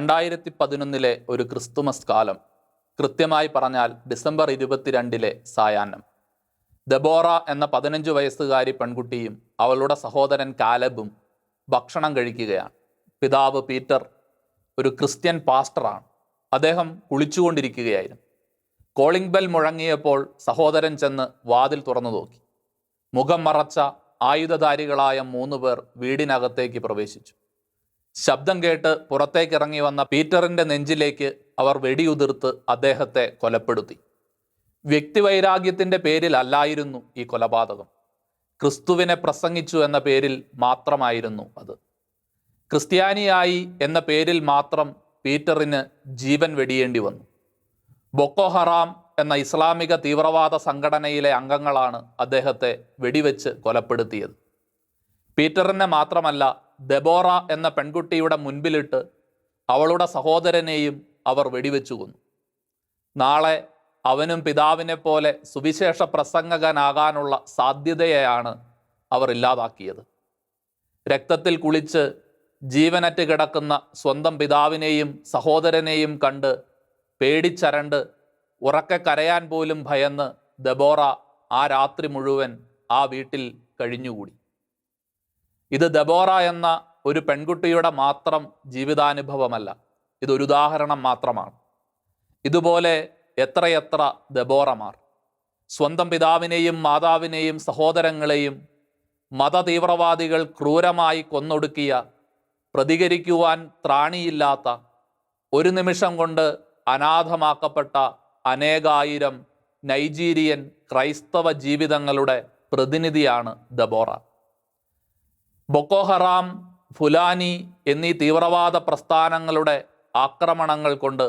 രണ്ടായിരത്തി പതിനൊന്നിലെ ഒരു ക്രിസ്തുമസ് കാലം കൃത്യമായി പറഞ്ഞാൽ ഡിസംബർ ഇരുപത്തിരണ്ടിലെ സായാഹ്നം. ദബോറ എന്ന പതിനഞ്ച് വയസ്സുകാരി പെൺകുട്ടിയും അവളുടെ സഹോദരൻ കാലബും ഭക്ഷണം കഴിക്കുകയാണ്. പിതാവ് പീറ്റർ ഒരു ക്രിസ്ത്യൻ പാസ്റ്ററാണ്. അദ്ദേഹം കുളിച്ചുകൊണ്ടിരിക്കുകയായിരുന്നു. കോളിംഗ് ബെൽ മുഴങ്ങിയപ്പോൾ സഹോദരൻ ചെന്ന് വാതിൽ തുറന്നു നോക്കി. മുഖം മറച്ച ആയുധധാരികളായ മൂന്ന് പേർ വീടിനകത്തേക്ക് പ്രവേശിച്ചു. ശബ്ദം കേട്ട് പുറത്തേക്ക് ഇറങ്ങി വന്ന പീറ്ററിന്റെ നെഞ്ചിലേക്ക് അവർ വെടിയുതിർത്ത് അദ്ദേഹത്തെ കൊലപ്പെടുത്തി. വ്യക്തിവൈരാഗ്യത്തിന്റെ പേരിലല്ലായിരുന്നു ഈ കൊലപാതകം. ക്രിസ്തുവിനെ പ്രസംഗിച്ചു എന്ന പേരിൽ മാത്രമായിരുന്നു അത്. ക്രിസ്ത്യാനിയായി എന്ന പേരിൽ മാത്രം പീറ്ററിന് ജീവൻ വെടിയേണ്ടി വന്നു. ബൊക്കോ ഹറാം എന്ന ഇസ്ലാമിക തീവ്രവാദ സംഘടനയിലെ അംഗങ്ങളാണ് അദ്ദേഹത്തെ വെടിവെച്ച് കൊലപ്പെടുത്തിയത്. പീറ്ററിനെ മാത്രമല്ല ദബോറ എന്ന പെൺകുട്ടിയുടെ മുൻപിലിട്ട് അവളുടെ സഹോദരനെയും അവർ വെടിവെച്ചു കൊന്നു. നാളെ അവനും പിതാവിനെ പോലെ സുവിശേഷ പ്രസംഗകനാകാനുള്ള സാധ്യതയെയാണ് അവർ ഇല്ലാതാക്കിയത്. രക്തത്തിൽ കുളിച്ച് ജീവനറ്റ് കിടക്കുന്ന സ്വന്തം പിതാവിനെയും സഹോദരനെയും കണ്ട് പേടിച്ചരണ്ട് ഉറക്കെ കരയാൻ പോലും ഭയന്ന് ദബോറ ആ രാത്രി മുഴുവൻ ആ വീട്ടിൽ കഴിഞ്ഞുകൂടി. ഇത് ദബോറ എന്ന ഒരു പെൺകുട്ടിയുടെ മാത്രം ജീവിതാനുഭവമല്ല. ഇതൊരു ഉദാഹരണം മാത്രമാണ്. ഇതുപോലെ എത്രയെത്ര ദബോറമാർ. സ്വന്തം പിതാവിനെയും മാതാവിനെയും സഹോദരങ്ങളെയും മതതീവ്രവാദികൾ ക്രൂരമായി കൊന്നൊടുക്കിയ പ്രതികരിക്കുവാൻ ത്രാണിയില്ലാത്ത ഒരു നിമിഷം കൊണ്ട് അനാഥമാക്കപ്പെട്ട അനേകായിരം നൈജീരിയൻ ക്രൈസ്തവ ജീവിതങ്ങളുടെ പ്രതിനിധിയാണ് ദബോറ. ബൊക്കോ ഹറാം ഫുലാനി എന്നീ തീവ്രവാദ പ്രസ്ഥാനങ്ങളുടെ ആക്രമണങ്ങൾ കൊണ്ട്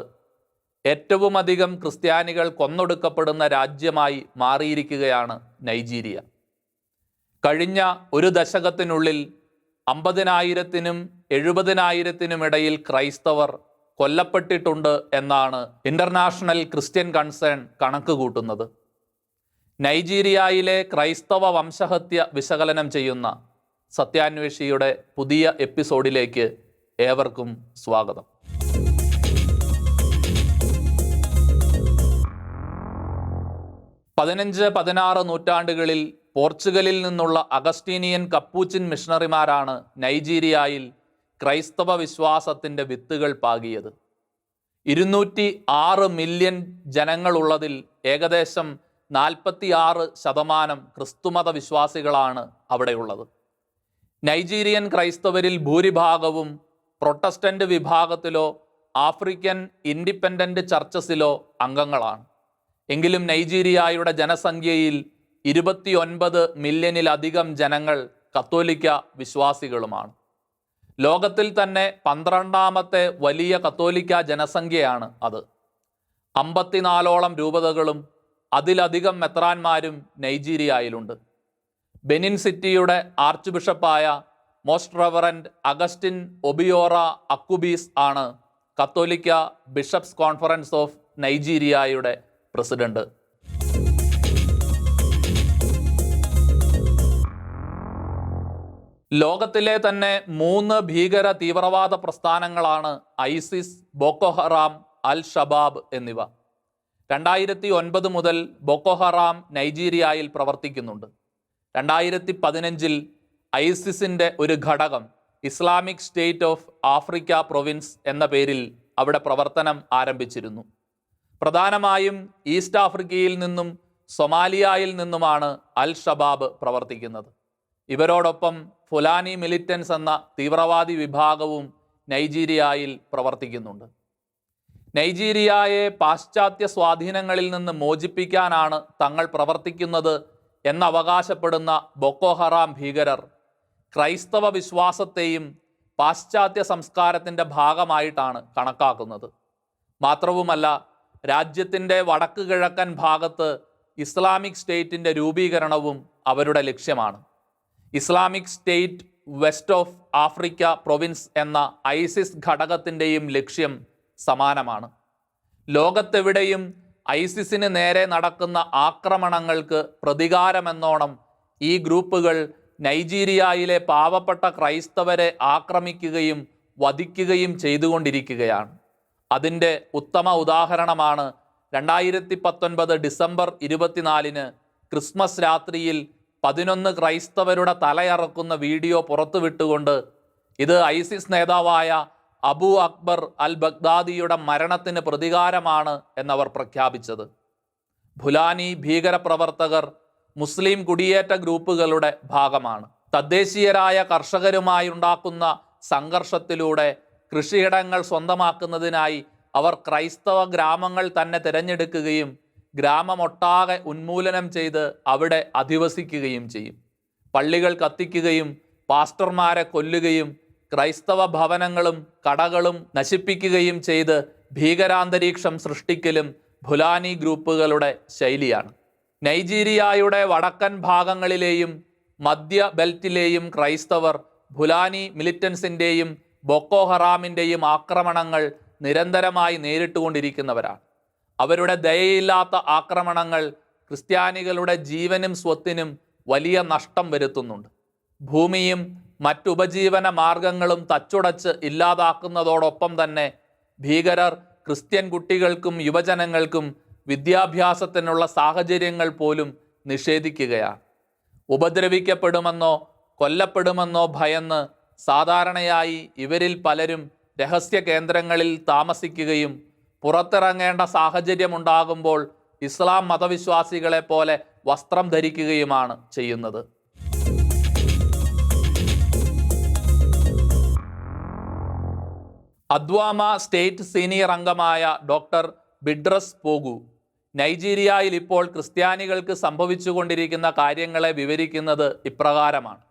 ഏറ്റവുമധികം ക്രിസ്ത്യാനികൾ കൊന്നൊടുക്കപ്പെടുന്ന രാജ്യമായി മാറിയിരിക്കുകയാണ് നൈജീരിയ. കഴിഞ്ഞ ഒരു ദശകത്തിനുള്ളിൽ അമ്പതിനായിരത്തിനും എഴുപതിനായിരത്തിനും ഇടയിൽ ക്രൈസ്തവർ കൊല്ലപ്പെട്ടിട്ടുണ്ട് എന്നാണ് ഇന്റർനാഷണൽ ക്രിസ്ത്യൻ കൺസേൺ കണക്ക് കൂട്ടുന്നത്. നൈജീരിയയിലെ ക്രൈസ്തവ വംശഹത്യ വിശകലനം ചെയ്യുന്ന സത്യാന്വേഷിയുടെ പുതിയ എപ്പിസോഡിലേക്ക് ഏവർക്കും സ്വാഗതം. പതിനഞ്ച് പതിനാറ് നൂറ്റാണ്ടുകളിൽ പോർച്ചുഗലിൽ നിന്നുള്ള അഗസ്റ്റീനിയൻ കപ്പൂച്ചിൻ മിഷണറിമാരാണ് നൈജീരിയയിൽ ക്രൈസ്തവ വിശ്വാസത്തിന്റെ വിത്തുകൾ പാകിയത്. ഇരുന്നൂറ്റി ആറ് മില്യൺ ജനങ്ങളുള്ളതിൽ ഏകദേശം നാൽപ്പത്തി ആറ് ശതമാനം ക്രിസ്തുമത വിശ്വാസികളാണ് അവിടെയുള്ളത്. നൈജീരിയൻ ക്രൈസ്തവരിൽ ഭൂരിഭാഗവും പ്രൊട്ടസ്റ്റന്റ് വിഭാഗത്തിലോ ആഫ്രിക്കൻ ഇൻഡിപെൻഡന്റ് ചർച്ചസിലോ അംഗങ്ങളാണ്. എങ്കിലും നൈജീരിയയുടെ ജനസംഖ്യയിൽ ഇരുപത്തിയൊൻപത് മില്യണിലധികം ജനങ്ങൾ കത്തോലിക്ക വിശ്വാസികളുമാണ്. ലോകത്തിൽ തന്നെ പന്ത്രണ്ടാമത്തെ വലിയ കത്തോലിക്ക ജനസംഖ്യയാണ് അത്. അമ്പത്തിനാലോളം രൂപതകളും അതിലധികം മെത്രാന്മാരും നൈജീരിയയിലുണ്ട്. ബെനിൻ സിറ്റിയുടെ arch ബിഷപ്പായ most reverend Augustine Obiora Akubeze ആണ് കത്തോലിക്ക ബിഷപ്സ് കോൺഫറൻസ് ഓഫ് നൈജീരിയയുടെ പ്രസിഡന്റ്. ലോകത്തിലെ തന്നെ മൂന്ന് ഭീകര തീവ്രവാദ പ്രസ്ഥാനങ്ങളാണ് ഐസിസ് ബോക്കോഹറാം അൽ ഷബാബ് എന്നിവ. രണ്ടായിരത്തി ഒൻപത് മുതൽ ബൊക്കോഹറാം നൈജീരിയയിൽ പ്രവർത്തിക്കുന്നുണ്ട്. രണ്ടായിരത്തി പതിനഞ്ചിൽ ഐസിസിന്റെ ഒരു ഘടകം Islamic state of Africa province എന്ന പേരിൽ അവിടെ പ്രവർത്തനം ആരംഭിച്ചിരുന്നു. പ്രധാനമായും ഈസ്റ്റ് ആഫ്രിക്കയിൽ നിന്നും സൊമാലിയയിൽ നിന്നുമാണ് അൽ ഷബാബ് പ്രവർത്തിക്കുന്നത്. ഇവരോടൊപ്പം ഫുലാനി മിലിറ്റൻസ് എന്ന തീവ്രവാദി വിഭാഗവും നൈജീരിയയിൽ പ്രവർത്തിക്കുന്നുണ്ട്. നൈജീരിയയെ പാശ്ചാത്യ സ്വാധീനങ്ങളിൽ നിന്ന് മോചിപ്പിക്കാനാണ് തങ്ങൾ പ്രവർത്തിക്കുന്നത് എന്നവകാശപ്പെടുന്ന ബൊക്കോഹറാം ഭീകരർ ക്രൈസ്തവ വിശ്വാസത്തെയും പാശ്ചാത്യ സംസ്കാരത്തിന്റെ ഭാഗമായിട്ടാണ് കണക്കാക്കുന്നത്. മാത്രവുമല്ല രാജ്യത്തിന്റെ വടക്ക് കിഴക്കൻ ഭാഗത്ത് ഇസ്ലാമിക് സ്റ്റേറ്റിന്റെ രൂപീകരണവും അവരുടെ ലക്ഷ്യമാണ്. Islamic state west of Africa province എന്ന ഐസിസ് ഘടകത്തിന്റെയും ലക്ഷ്യം സമാനമാണ്. ലോകത്തെവിടെയും ഐസിസിന് നേരെ നടക്കുന്ന ആക്രമണങ്ങൾക്ക് പ്രതികാരമെന്നോണം ഈ ഗ്രൂപ്പുകൾ നൈജീരിയയിലെ പാവപ്പെട്ട ക്രൈസ്തവരെ ആക്രമിക്കുകയും വധിക്കുകയും ചെയ്തുകൊണ്ടിരിക്കുകയാണ്. അതിന്റെ ഉത്തമ ഉദാഹരണമാണ് രണ്ടായിരത്തി പത്തൊൻപത് ഡിസംബർ ഇരുപത്തിനാലിന് ക്രിസ്മസ് രാത്രിയിൽ പതിനൊന്ന് ക്രൈസ്തവരുടെ തലയറക്കുന്ന വീഡിയോ പുറത്തുവിട്ടുകൊണ്ട് ഇത് ഐസിസ് നേതാവായ അബു അക്ബർ അൽ ബഗ്ദാദിയുടെ മരണത്തിന് പ്രതികാരമാണ് എന്നവർ പ്രഖ്യാപിച്ചത്. ഭുലാനി ഭീകരപ്രവർത്തകർ മുസ്ലിം കുടിയേറ്റ ഗ്രൂപ്പുകളുടെ ഭാഗമാണ്. തദ്ദേശീയരായ കർഷകരുമായി ഉണ്ടാക്കുന്ന സംഘർഷത്തിലൂടെ കൃഷിയിടങ്ങൾ സ്വന്തമാക്കുന്നതിനായി അവർ ക്രൈസ്തവ ഗ്രാമങ്ങൾ തന്നെ തിരഞ്ഞെടുക്കുകയും ഗ്രാമമൊട്ടാകെ ഉന്മൂലനം ചെയ്ത് അവിടെ അധിവസിക്കുകയും ചെയ്യും. പള്ളികൾ കത്തിക്കുകയും പാസ്റ്റർമാരെ കൊല്ലുകയും ക്രൈസ്തവ ഭവനങ്ങളും കടകളും നശിപ്പിക്കുകയും ചെയ്ത് ഭീകരാന്തരീക്ഷം സൃഷ്ടിക്കലും ഭുലാനി ഗ്രൂപ്പുകളുടെ ശൈലിയാണ്. നൈജീരിയയുടെ വടക്കൻ ഭാഗങ്ങളിലെയും മധ്യ ബെൽറ്റിലെയും ക്രൈസ്തവർ ഭുലാനി മിലിറ്റൻസിന്റെയും ബൊക്കോ ഹറാമിന്റെയും ആക്രമണങ്ങൾ നിരന്തരമായി നേരിട്ടുകൊണ്ടിരിക്കുന്നവരാണ്. അവരുടെ ദയയില്ലാത്ത ആക്രമണങ്ങൾ ക്രിസ്ത്യാനികളുടെ ജീവനും സ്വത്തിനും വലിയ നഷ്ടം വരുത്തുന്നുണ്ട്. ഭൂമിയും മറ്റുപജീവന മാർഗങ്ങളും തച്ചുടച്ച് ഇല്ലാതാക്കുന്നതോടൊപ്പം തന്നെ ഭീകരർ ക്രിസ്ത്യൻ കുട്ടികൾക്കും യുവജനങ്ങൾക്കും വിദ്യാഭ്യാസത്തിനുള്ള സാഹചര്യങ്ങൾ പോലും നിഷേധിക്കുകയാണ്. ഉപദ്രവിക്കപ്പെടുമെന്നോ കൊല്ലപ്പെടുമെന്നോ ഭയന്ന് സാധാരണയായി ഇവരിൽ പലരും രഹസ്യ കേന്ദ്രങ്ങളിൽ താമസിക്കുകയും പുറത്തിറങ്ങേണ്ട സാഹചര്യമുണ്ടാകുമ്പോൾ ഇസ്ലാം മതവിശ്വാസികളെ പോലെ വസ്ത്രം ധരിക്കുകയുമാണ് ചെയ്യുന്നത്. അദ്വാമ സ്റ്റേറ്റ് സീനിയർ അംഗമായ ഡോക്ടർ ബിഡ്രസ് പോഗു നൈജീരിയയിൽ ഇപ്പോൾ ക്രിസ്ത്യാനികൾക്ക് സംഭവിച്ചുകൊണ്ടിരിക്കുന്ന കാര്യങ്ങളെ വിവരിക്കുന്നത് ഇപ്രകാരമാണ്.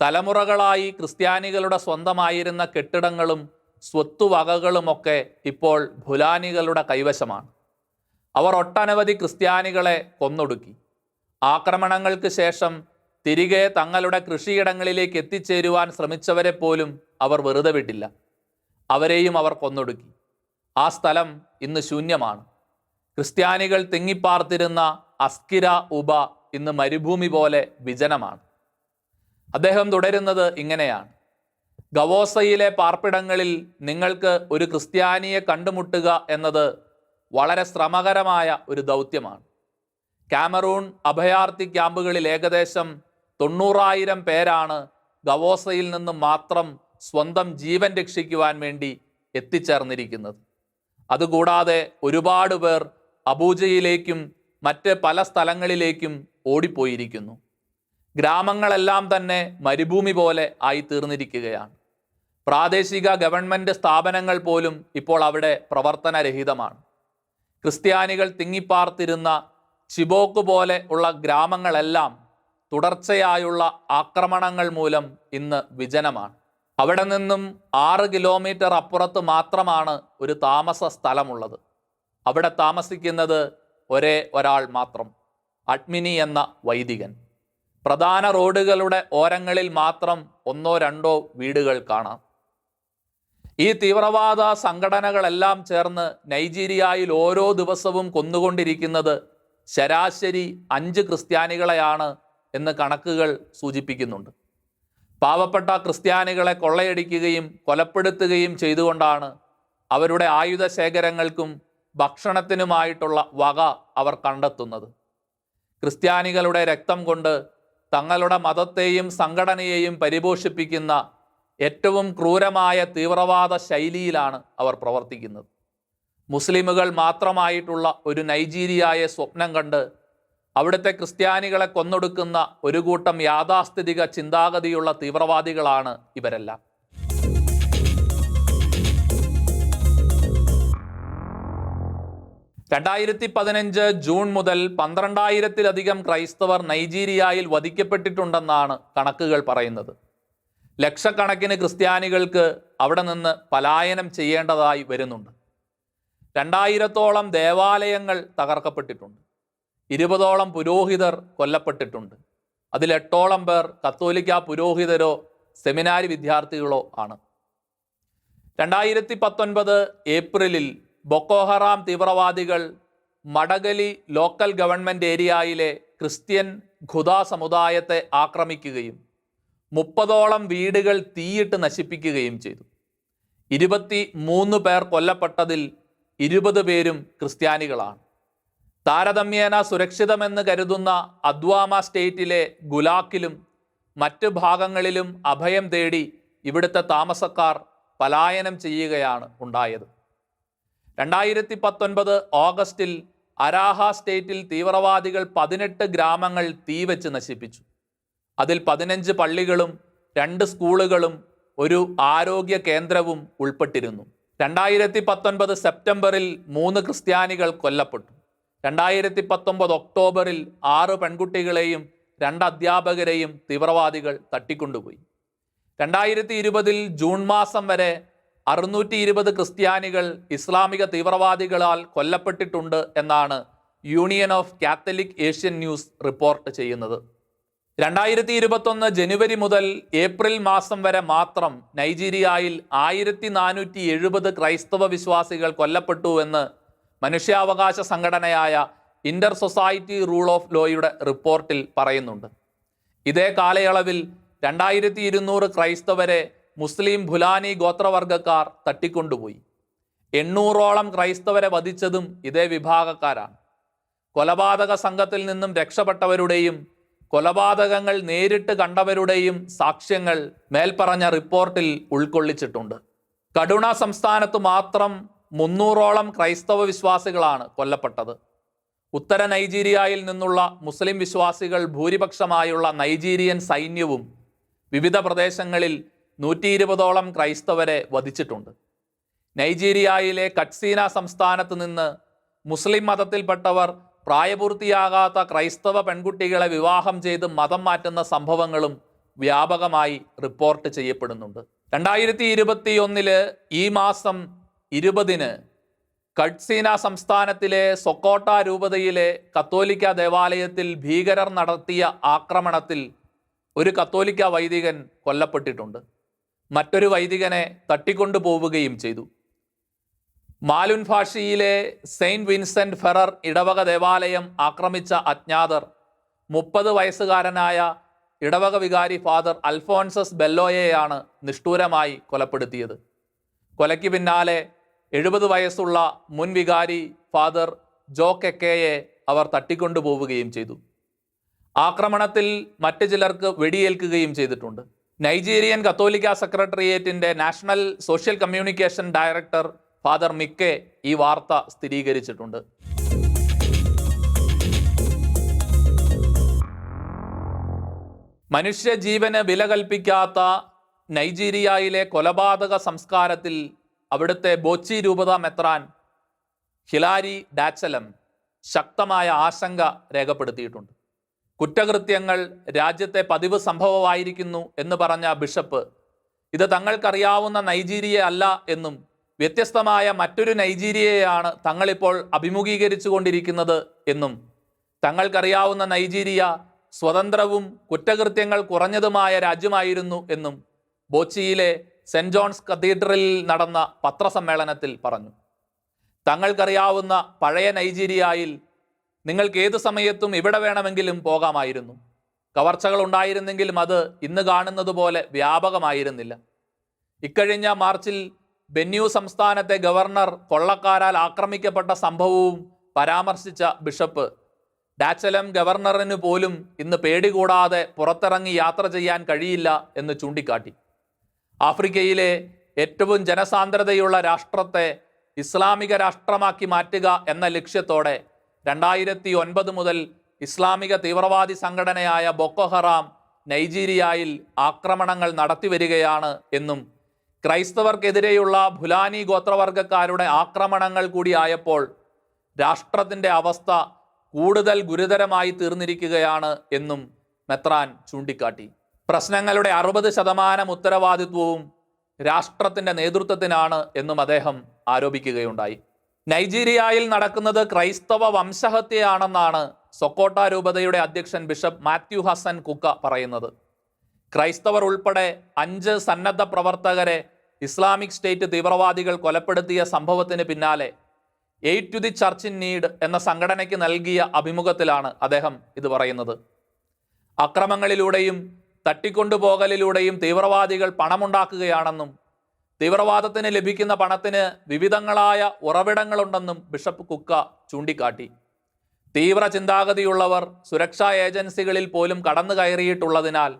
തലമുറകളായി ക്രിസ്ത്യാനികളുടെ സ്വന്തമായിരുന്ന കെട്ടിടങ്ങളും സ്വത്തുവകകളുമൊക്കെ ഇപ്പോൾ ഭുലാനികളുടെ കൈവശമാണ്. അവർ ഒട്ടനവധി ക്രിസ്ത്യാനികളെ കൊന്നൊടുക്കി. ആക്രമണങ്ങൾക്ക് ശേഷം തിരികെ തങ്ങളുടെ കൃഷിയിടങ്ങളിലേക്ക് എത്തിച്ചേരുവാൻ ശ്രമിച്ചവരെ പോലും അവർ വെറുതെ വിട്ടില്ല. അവരെയും അവർ കൊന്നൊടുക്കി. ആ സ്ഥലം ഇന്ന് ശൂന്യമാണ്. ക്രിസ്ത്യാനികൾ തിങ്ങിപ്പാർത്തിരുന്ന അസ്കിര ഉബ ഇന്ന് മരുഭൂമി പോലെ വിജനമാണ്. അദ്ദേഹം തുടരുന്നത് ഇങ്ങനെയാണ്. ഗവോസയിലെ പാർപ്പിടങ്ങളിൽ നിങ്ങൾക്ക് ഒരു ക്രിസ്ത്യാനിയെ കണ്ടുമുട്ടുക എന്നത് വളരെ ശ്രമകരമായ ഒരു ദൗത്യമാണ്. കാമറൂൺ അഭയാർത്ഥി ക്യാമ്പുകളിൽ ഏകദേശം തൊണ്ണൂറായിരം പേരാണ് ഗവോസയിൽ നിന്ന് മാത്രം സ്വന്തം ജീവൻ രക്ഷിക്കുവാൻ വേണ്ടി എത്തിച്ചേർന്നിരിക്കുന്നത്. അതുകൂടാതെ ഒരുപാട് പേർ അബൂജയിലേക്കും മറ്റ് പല സ്ഥലങ്ങളിലേക്കും ഓടിപ്പോയിരിക്കുന്നു. ഗ്രാമങ്ങളെല്ലാം തന്നെ മരുഭൂമി പോലെ ആയി തീർന്നിരിക്കുകയാണ് പ്രാദേശിക ഗവൺമെന്റ് സ്ഥാപനങ്ങൾ പോലും ഇപ്പോൾ അവിടെ പ്രവർത്തനരഹിതമാണ്. ക്രിസ്ത്യാനികൾ തിങ്ങിപ്പാർത്തിരുന്ന ചിബോക്ക് പോലെ ഉള്ള ഗ്രാമങ്ങളെല്ലാം തുടർച്ചയായുള്ള ആക്രമണങ്ങൾ മൂലം ഇന്ന് വിജനമാണ്. അവിടെ നിന്നും ആറ് കിലോമീറ്റർ അപ്പുറത്ത് മാത്രമാണ് ഒരു താമസ സ്ഥലമുള്ളത്. അവിടെ താമസിക്കുന്നത് ഒരേ ഒരാൾ മാത്രം അഡ്മിനി എന്ന വൈദികൻ. പ്രധാന റോഡുകളുടെ ഓരങ്ങളിൽ മാത്രം ഒന്നോ രണ്ടോ വീടുകൾ കാണാം. ഈ തീവ്രവാദ സംഘടനകളെല്ലാം ചേർന്ന് നൈജീരിയയിൽ ഓരോ ദിവസവും കൊന്നുകൊണ്ടിരിക്കുന്നത് ശരാശരി അഞ്ച് ക്രിസ്ത്യാനികളെയാണ് എന്ന് കണക്കുകൾ സൂചിപ്പിക്കുന്നുണ്ട്. പാവപ്പെട്ട ക്രിസ്ത്യാനികളെ കൊള്ളയടിക്കുകയും കൊലപ്പെടുത്തുകയും ചെയ്തുകൊണ്ടാണ് അവരുടെ ആയുധ ശേഖരങ്ങൾക്കും ഭക്ഷണത്തിനുമായിട്ടുള്ള വക അവർ കണ്ടെത്തുന്നത്. ക്രിസ്ത്യാനികളുടെ രക്തം കൊണ്ട് തങ്ങളുടെ മതത്തെയും സംഘടനയെയും പരിപോഷിപ്പിക്കുന്ന ഏറ്റവും ക്രൂരമായ തീവ്രവാദ ശൈലിയിലാണ് അവർ പ്രവർത്തിക്കുന്നത്. മുസ്ലിമുകൾ മാത്രമായിട്ടുള്ള ഒരു നൈജീരിയയെ സ്വപ്നം കണ്ട് അവിടുത്തെ ക്രിസ്ത്യാനികളെ കൊന്നൊടുക്കുന്ന ഒരു കൂട്ടം യാഥാസ്ഥിതിക ചിന്താഗതിയുള്ള തീവ്രവാദികളാണ് ഇവരെല്ലാം. രണ്ടായിരത്തി പതിനഞ്ച് ജൂൺ മുതൽ പന്ത്രണ്ടായിരത്തിലധികം ക്രൈസ്തവർ നൈജീരിയയിൽ വധിക്കപ്പെട്ടിട്ടുണ്ടെന്നാണ് കണക്കുകൾ പറയുന്നത്. ലക്ഷക്കണക്കിന് ക്രിസ്ത്യാനികൾക്ക് അവിടെ നിന്ന് പലായനം ചെയ്യേണ്ടതായി വരുന്നുണ്ട്. രണ്ടായിരത്തോളം ദേവാലയങ്ങൾ തകർക്കപ്പെട്ടിട്ടുണ്ട്. ഇരുപതോളം പുരോഹിതർ കൊല്ലപ്പെട്ടിട്ടുണ്ട്. അതിൽ എട്ടോളം പേർ കത്തോലിക്ക പുരോഹിതരോ സെമിനാരി വിദ്യാർത്ഥികളോ ആണ്. രണ്ടായിരത്തി പത്തൊൻപത് ഏപ്രിലിൽ ബൊക്കോഹറാം തീവ്രവാദികൾ മടകലി ലോക്കൽ ഗവൺമെന്റ് ഏരിയയിലെ ക്രിസ്ത്യൻ ഖുദ സമുദായത്തെ ആക്രമിക്കുകയും മുപ്പതോളം വീടുകൾ തീയിട്ട് നശിപ്പിക്കുകയും ചെയ്തു. ഇരുപത്തി മൂന്ന് പേർ കൊല്ലപ്പെട്ടതിൽ ഇരുപത് പേരും ക്രിസ്ത്യാനികളാണ്. താരതമ്യേന സുരക്ഷിതമെന്ന് കരുതുന്ന അദ്വാമ സ്റ്റേറ്റിലെ ഗുലാക്കിലും മറ്റ് ഭാഗങ്ങളിലും അഭയം തേടി ഇവിടുത്തെ താമസക്കാർ പലായനം ചെയ്യുകയാണ് ഉണ്ടായത്. രണ്ടായിരത്തി പത്തൊൻപത് ഓഗസ്റ്റിൽ അരാഹ സ്റ്റേറ്റിൽ തീവ്രവാദികൾ പതിനെട്ട് ഗ്രാമങ്ങൾ തീവച്ച് നശിപ്പിച്ചു. അതിൽ പതിനഞ്ച് പള്ളികളും രണ്ട് സ്കൂളുകളും ഒരു ആരോഗ്യ കേന്ദ്രവും ഉൾപ്പെട്ടിരുന്നു. രണ്ടായിരത്തി പത്തൊൻപത് സെപ്റ്റംബറിൽ മൂന്ന് ക്രിസ്ത്യാനികൾ കൊല്ലപ്പെട്ടു. രണ്ടായിരത്തി പത്തൊമ്പത് ഒക്ടോബറിൽ ആറ് പെൺകുട്ടികളെയും രണ്ട് അധ്യാപകരെയും തീവ്രവാദികൾ തട്ടിക്കൊണ്ടുപോയി. രണ്ടായിരത്തി ഇരുപതിൽ ജൂൺ മാസം വരെ അറുന്നൂറ്റി ഇരുപത് ക്രിസ്ത്യാനികൾ ഇസ്ലാമിക തീവ്രവാദികളാൽ കൊല്ലപ്പെട്ടിട്ടുണ്ട് എന്നാണ് union of Catholic Asian news report ചെയ്യുന്നത്. രണ്ടായിരത്തി ഇരുപത്തൊന്ന് ജനുവരി മുതൽ ഏപ്രിൽ മാസം വരെ മാത്രം നൈജീരിയയിൽ ആയിരത്തി നാനൂറ്റി എഴുപത് ക്രൈസ്തവ വിശ്വാസികൾ കൊല്ലപ്പെട്ടു എന്ന് മനുഷ്യാവകാശ സംഘടനയായ ഇന്റർ സൊസൈറ്റി റൂൾ ഓഫ് ലോയുടെ റിപ്പോർട്ടിൽ പറയുന്നുണ്ട്. ഇതേ കാലയളവിൽ രണ്ടായിരത്തി ഇരുന്നൂറ് ക്രൈസ്തവരെ മുസ്ലിം ഭുലാനി ഗോത്രവർഗക്കാർ തട്ടിക്കൊണ്ടുപോയി. എണ്ണൂറോളം ക്രൈസ്തവരെ വധിച്ചതും ഇതേ വിഭാഗക്കാരാണ്. കൊലപാതക സംഘത്തിൽ നിന്നും രക്ഷപ്പെട്ടവരുടെയും കൊലപാതകങ്ങൾ നേരിട്ട് കണ്ടവരുടെയും സാക്ഷ്യങ്ങൾ മേൽപ്പറഞ്ഞ റിപ്പോർട്ടിൽ ഉൾക്കൊള്ളിച്ചിട്ടുണ്ട്. കടുണ സംസ്ഥാനത്ത് മാത്രം മുന്നൂറോളം ക്രൈസ്തവ വിശ്വാസികളാണ് കൊല്ലപ്പെട്ടത്. ഉത്തര നൈജീരിയയിൽ നിന്നുള്ള മുസ്ലിം വിശ്വാസികൾ ഭൂരിപക്ഷമായുള്ള നൈജീരിയൻ സൈന്യവും വിവിധ പ്രദേശങ്ങളിൽ നൂറ്റി ഇരുപതോളം ക്രൈസ്തവരെ വധിച്ചിട്ടുണ്ട്. നൈജീരിയയിലെ കട്സീന സംസ്ഥാനത്ത് നിന്ന് മുസ്ലിം മതത്തിൽപ്പെട്ടവർ പ്രായപൂർത്തിയാകാത്ത ക്രൈസ്തവ പെൺകുട്ടികളെ വിവാഹം ചെയ്ത് മതം മാറ്റുന്ന സംഭവങ്ങളും വ്യാപകമായി റിപ്പോർട്ട് ചെയ്യപ്പെടുന്നുണ്ട്. രണ്ടായിരത്തി ഇരുപത്തി ഒന്നിൽ ഈ മാസം ഇരുപതിന് കട്സീന സംസ്ഥാനത്തിലെ സൊക്കോട്ട രൂപതയിലെ കത്തോലിക്ക ദേവാലയത്തിൽ ഭീകരർ നടത്തിയ ആക്രമണത്തിൽ ഒരു കത്തോലിക്ക വൈദികൻ കൊല്ലപ്പെട്ടിട്ടുണ്ട്. മറ്റൊരു വൈദികനെ തട്ടിക്കൊണ്ടു പോവുകയും ചെയ്തു. മാലുൻ ഭാഷയിലെ സെയിന്റ് വിൻസെന്റ് ഫെറർ ഇടവക ദേവാലയം ആക്രമിച്ച അജ്ഞാതർ മുപ്പത് വയസ്സുകാരനായ ഇടവക വികാരി ഫാദർ അൽഫോൺസസ് ബെല്ലോയെയാണ് നിഷ്ഠൂരമായി കൊലപ്പെടുത്തിയത്. കൊലയ്ക്ക് പിന്നാലെ എഴുപത് വയസ്സുള്ള മുൻ വികാരി ഫാദർ ജോ കെക്കയെ അവർ തട്ടിക്കൊണ്ടുപോവുകയും ചെയ്തു. ആക്രമണത്തിൽ മറ്റു ചിലർക്ക് വെടിയേൽക്കുകയും ചെയ്തിട്ടുണ്ട്. നൈജീരിയൻ കത്തോലിക്ക സെക്രട്ടേറിയറ്റിന്റെ national social communication director father Mike ഈ വാർത്ത സ്ഥിരീകരിച്ചിട്ടുണ്ട്. മനുഷ്യജീവന് വില കൽപ്പിക്കാത്ത നൈജീരിയയിലെ കൊലപാതക സംസ്കാരത്തിൽ അവിടുത്തെ ബോച്ചി രൂപത മെത്രാൻ ഹിലാരി ഡാച്ചലം ശക്തമായ ആശങ്ക രേഖപ്പെടുത്തിയിട്ടുണ്ട്. കുറ്റകൃത്യങ്ങൾ രാജ്യത്തെ പതിവ് സംഭവമായിരിക്കുന്നു എന്ന് പറഞ്ഞ ബിഷപ്പ് ഇത് തങ്ങൾക്കറിയാവുന്ന നൈജീരിയ അല്ല എന്നും വ്യത്യസ്തമായ മറ്റൊരു നൈജീരിയയാണ് തങ്ങളിപ്പോൾ അഭിമുഖീകരിച്ചു കൊണ്ടിരിക്കുന്നത് എന്നും തങ്ങൾക്കറിയാവുന്ന നൈജീരിയ സ്വതന്ത്രവും കുറ്റകൃത്യങ്ങൾ കുറഞ്ഞതുമായ രാജ്യമായിരുന്നു എന്നും ബോച്ചിയിലെ സെന്റ് ജോൺസ് കത്തീഡ്രലിൽ നടന്ന പത്രസമ്മേളനത്തിൽ പറഞ്ഞു തങ്ങൾക്കറിയാവുന്ന പഴയ നൈജീരിയയിൽ നിങ്ങൾക്ക് ഏതു സമയത്തും ഇവിടെ വേണമെങ്കിലും പോകാമായിരുന്നു. കവർച്ചകൾ ഉണ്ടായിരുന്നെങ്കിലും അത് ഇന്ന് കാണുന്നത് പോലെ വ്യാപകമായിരുന്നില്ല. ഇക്കഴിഞ്ഞ മാർച്ചിൽ ബെന്യു സംസ്ഥാനത്തെ ഗവർണർ കൊള്ളക്കാരാൽ ആക്രമിക്കപ്പെട്ട സംഭവവും പരാമർശിച്ച ബിഷപ്പ് ഡാച്ചലം ഗവർണറിന് പോലും ഇന്ന് പേടികൂടാതെ പുറത്തിറങ്ങി യാത്ര ചെയ്യാൻ കഴിയില്ല എന്ന് ചൂണ്ടിക്കാട്ടി. ആഫ്രിക്കയിലെ ഏറ്റവും ജനസാന്ദ്രതയുള്ള രാഷ്ട്രത്തെ ഇസ്ലാമിക രാഷ്ട്രമാക്കി മാറ്റുക എന്ന ലക്ഷ്യത്തോടെ രണ്ടായിരത്തി ഒൻപത് മുതൽ ഇസ്ലാമിക തീവ്രവാദി സംഘടനയായ ബൊക്കോഹറാം നൈജീരിയയിൽ ആക്രമണങ്ങൾ നടത്തിവരികയാണ് എന്നും ക്രൈസ്തവർക്കെതിരെയുള്ള ഭുലാനി ഗോത്രവർഗക്കാരുടെ ആക്രമണങ്ങൾ കൂടിയായപ്പോൾ രാഷ്ട്രത്തിന്റെ അവസ്ഥ കൂടുതൽ ഗുരുതരമായി തീർന്നിരിക്കുകയാണ് എന്നും മെത്രാൻ ചൂണ്ടിക്കാട്ടി. പ്രശ്നങ്ങളുടെ അറുപത് ശതമാനം ഉത്തരവാദിത്വവും രാഷ്ട്രത്തിന്റെ നേതൃത്വത്തിനാണ് എന്നും അദ്ദേഹം ആരോപിക്കുകയുണ്ടായി. നൈജീരിയയിൽ നടക്കുന്നത് ക്രൈസ്തവ വംശഹത്യയാണെന്നാണ് സൊക്കോട്ട രൂപതയുടെ അധ്യക്ഷൻ ബിഷപ്പ് മാത്യു ഹസൻ കുക്ക പറയുന്നത്. ക്രൈസ്തവർ ഉൾപ്പെടെ അഞ്ച് സന്നദ്ധ പ്രവർത്തകരെ ഇസ്ലാമിക് സ്റ്റേറ്റ് തീവ്രവാദികൾ കൊലപ്പെടുത്തിയ സംഭവത്തിന് പിന്നാലെ aid to the church in need എന്ന സംഘടനയ്ക്ക് നൽകിയ അഭിമുഖത്തിലാണ് അദ്ദേഹം ഇത് പറയുന്നത്. അക്രമങ്ങളിലൂടെയും തട്ടിക്കൊണ്ടുപോകലിലൂടെയും തീവ്രവാദികൾ പണമുണ്ടാക്കുകയാണെന്നും തീവ്രവാദത്തിന് ലഭിക്കുന്ന പണത്തിന് വിവിധങ്ങളായ ഉറവിടങ്ങളുണ്ടെന്നും ബിഷപ്പ് കുക്ക ചൂണ്ടിക്കാട്ടി. തീവ്ര ചിന്താഗതിയുള്ളവർ സുരക്ഷാ ഏജൻസികളിൽ പോലും കടന്നു കയറിയിട്ടുള്ളതിനാൽ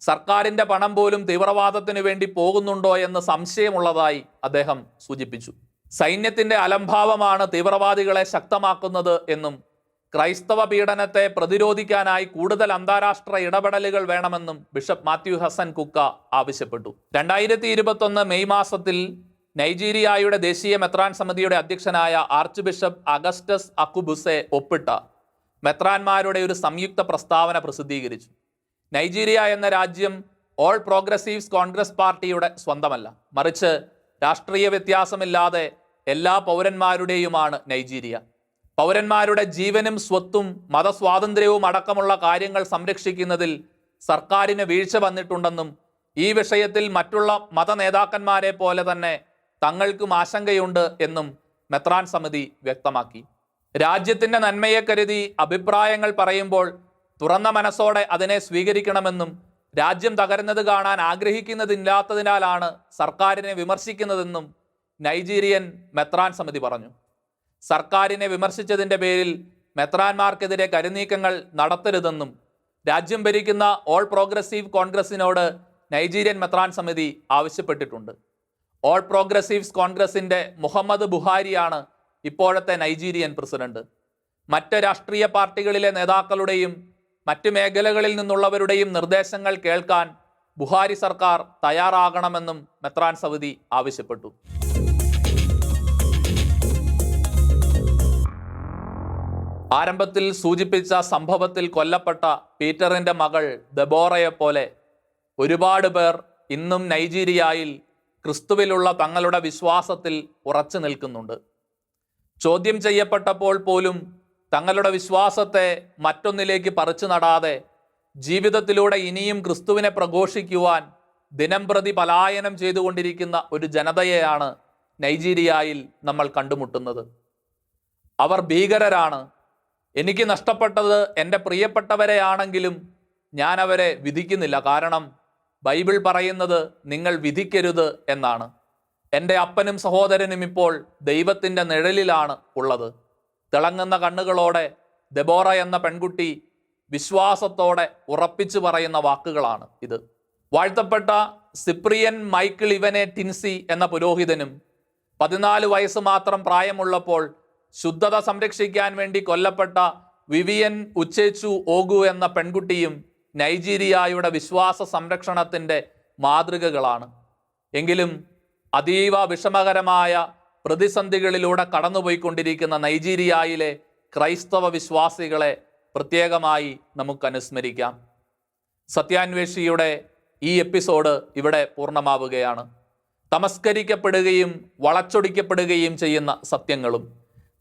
സർക്കാരിന്റെ പണം പോലും തീവ്രവാദത്തിനു വേണ്ടി പോകുന്നുണ്ടോ എന്ന് സംശയമുള്ളതായി അദ്ദേഹം സൂചിപ്പിച്ചു. സൈന്യത്തിന്റെ അലംഭാവമാണ് തീവ്രവാദികളെ ശക്തമാക്കുന്നത് എന്നും ക്രൈസ്തവ പീഡനത്തെ പ്രതിരോധിക്കാനായി കൂടുതൽ അന്താരാഷ്ട്ര ഇടപെടലുകൾ വേണമെന്നും ബിഷപ്പ് മാത്യു ഹസൻ കുക്ക ആവശ്യപ്പെട്ടു. രണ്ടായിരത്തി ഇരുപത്തൊന്ന് മെയ് മാസത്തിൽ നൈജീരിയയുടെ ദേശീയ മെത്രാൻ സമിതിയുടെ അധ്യക്ഷനായ ആർച്ച് ബിഷപ്പ് അഗസ്റ്റസ് അക്കുബുസെ ഒപ്പിട്ട മെത്രാന്മാരുടെ ഒരു സംയുക്ത പ്രസ്താവന പ്രസിദ്ധീകരിച്ചു. നൈജീരിയ എന്ന രാജ്യം ഓൾ പ്രോഗ്രസീവ്സ് കോൺഗ്രസ് പാർട്ടിയുടെ സ്വന്തമല്ല. മറിച്ച് രാഷ്ട്രീയ വ്യത്യാസമില്ലാതെ എല്ലാ പൗരന്മാരുടെയുമാണ് നൈജീരിയ. പൗരന്മാരുടെ ജീവനും സ്വത്തും മതസ്വാതന്ത്ര്യവും അടക്കമുള്ള കാര്യങ്ങൾ സംരക്ഷിക്കുന്നതിൽ സർക്കാരിന് വീഴ്ച വന്നിട്ടുണ്ടെന്നും ഈ വിഷയത്തിൽ മറ്റുള്ള മത നേതാക്കന്മാരെ പോലെ തന്നെ തങ്ങൾക്കും ആശങ്കയുണ്ട് എന്നും മെത്രാൻ സമിതി വ്യക്തമാക്കി. രാജ്യത്തിന്റെ നന്മയെ കരുതി അഭിപ്രായങ്ങൾ പറയുമ്പോൾ തുറന്ന മനസ്സോടെ അതിനെ സ്വീകരിക്കണമെന്നും രാജ്യം തകരുന്നത് കാണാൻ ആഗ്രഹിക്കുന്നതില്ലാത്തതിനാലാണ് സർക്കാരിനെ വിമർശിക്കുന്നതെന്നും നൈജീരിയൻ മെത്രാൻ സമിതി പറഞ്ഞു. സർക്കാരിനെ വിമർശിച്ചതിന്റെ പേരിൽ മെത്രാൻമാർക്കെതിരെ കരുനീക്കങ്ങൾ നടത്തരുതെന്നും രാജ്യം ഭരിക്കുന്ന ഓൾ പ്രോഗ്രസീവ് കോൺഗ്രസിനോട് നൈജീരിയൻ മെത്രാൻ സമിതി ആവശ്യപ്പെട്ടിട്ടുണ്ട്. ഓൾ പ്രോഗ്രസീവ്സ് കോൺഗ്രസിന്റെ മുഹമ്മദ് ബുഹാരിയാണ് ഇപ്പോഴത്തെ നൈജീരിയൻ പ്രസിഡന്റ്. മറ്റ് രാഷ്ട്രീയ പാർട്ടികളിലെ നേതാക്കളുടെയും മറ്റ് മേഖലകളിൽ നിന്നുള്ളവരുടെയും നിർദ്ദേശങ്ങൾ കേൾക്കാൻ ബുഹാരി സർക്കാർ തയ്യാറാകണമെന്നും മെത്രാൻ സമിതി ആവശ്യപ്പെട്ടു. ആരംഭത്തിൽ സൂചിപ്പിച്ച സംഭവത്തിൽ കൊല്ലപ്പെട്ട പീറ്ററിന്റെ മകൾ ദബോറയെ പോലെ ഒരുപാട് പേർ ഇന്നും നൈജീരിയയിൽ ക്രിസ്തുവിലുള്ള തങ്ങളുടെ വിശ്വാസത്തിൽ ഉറച്ചു നിൽക്കുന്നുണ്ട്. ചോദ്യം ചെയ്യപ്പെട്ടപ്പോൾ പോലും തങ്ങളുടെ വിശ്വാസത്തെ മറ്റൊന്നിലേക്ക് പറിച്ചു നടാതെ ജീവിതത്തിലൂടെ ഇനിയും ക്രിസ്തുവിനെ പ്രഘോഷിക്കുവാൻ ദിനം പ്രതി പലായനം ചെയ്തുകൊണ്ടിരിക്കുന്ന ഒരു ജനതയെയാണ് നൈജീരിയയിൽ നമ്മൾ കണ്ടുമുട്ടുന്നത്. അവർ ഭീകരരാണ്. എനിക്ക് നഷ്ടപ്പെട്ടത് എന്റെ പ്രിയപ്പെട്ടവരെയാണെങ്കിലും ഞാൻ അവരെ വിധിക്കുന്നില്ല. കാരണം ബൈബിൾ പറയുന്നത് നിങ്ങൾ വിധിക്കരുത് എന്നാണ്. എന്റെ അപ്പനും സഹോദരനും ഇപ്പോൾ ദൈവത്തിന്റെ നിഴലിലാണ് ഉള്ളത്. തിളങ്ങുന്ന കണ്ണുകളോടെ ദബോറ എന്ന പെൺകുട്ടി വിശ്വാസത്തോടെ ഉറപ്പിച്ചു പറയുന്ന വാക്കുകളാണ് ഇത്. വാഴ്ത്തപ്പെട്ട സിപ്രിയൻ മൈക്കിൾ ഇവനെ ടിൻസി എന്ന പുരോഹിതനും പതിനാല് വയസ്സ് മാത്രം പ്രായമുള്ളപ്പോൾ ശുദ്ധത സംരക്ഷിക്കാൻ വേണ്ടി കൊല്ലപ്പെട്ട വിവിയൻ ഉച്ചേച്ചു ഓഗു എന്ന പെൺകുട്ടിയും നൈജീരിയയുടെ വിശ്വാസ സംരക്ഷണത്തിന്റെ മാതൃകകളാണ്. എങ്കിലും അതീവ വിഷമകരമായ പ്രതിസന്ധികളിലൂടെ കടന്നുപോയിക്കൊണ്ടിരിക്കുന്ന നൈജീരിയയിലെ ക്രൈസ്തവ വിശ്വാസികളെ പ്രത്യേകമായി നമുക്ക് അനുസ്മരിക്കാം. സത്യാന്വേഷിയുടെ ഈ എപ്പിസോഡ് ഇവിടെ പൂർണമാവുകയാണ്. തമസ്കരിക്കപ്പെടുകയും വളച്ചൊടിക്കപ്പെടുകയും ചെയ്യുന്ന സത്യങ്ങളും.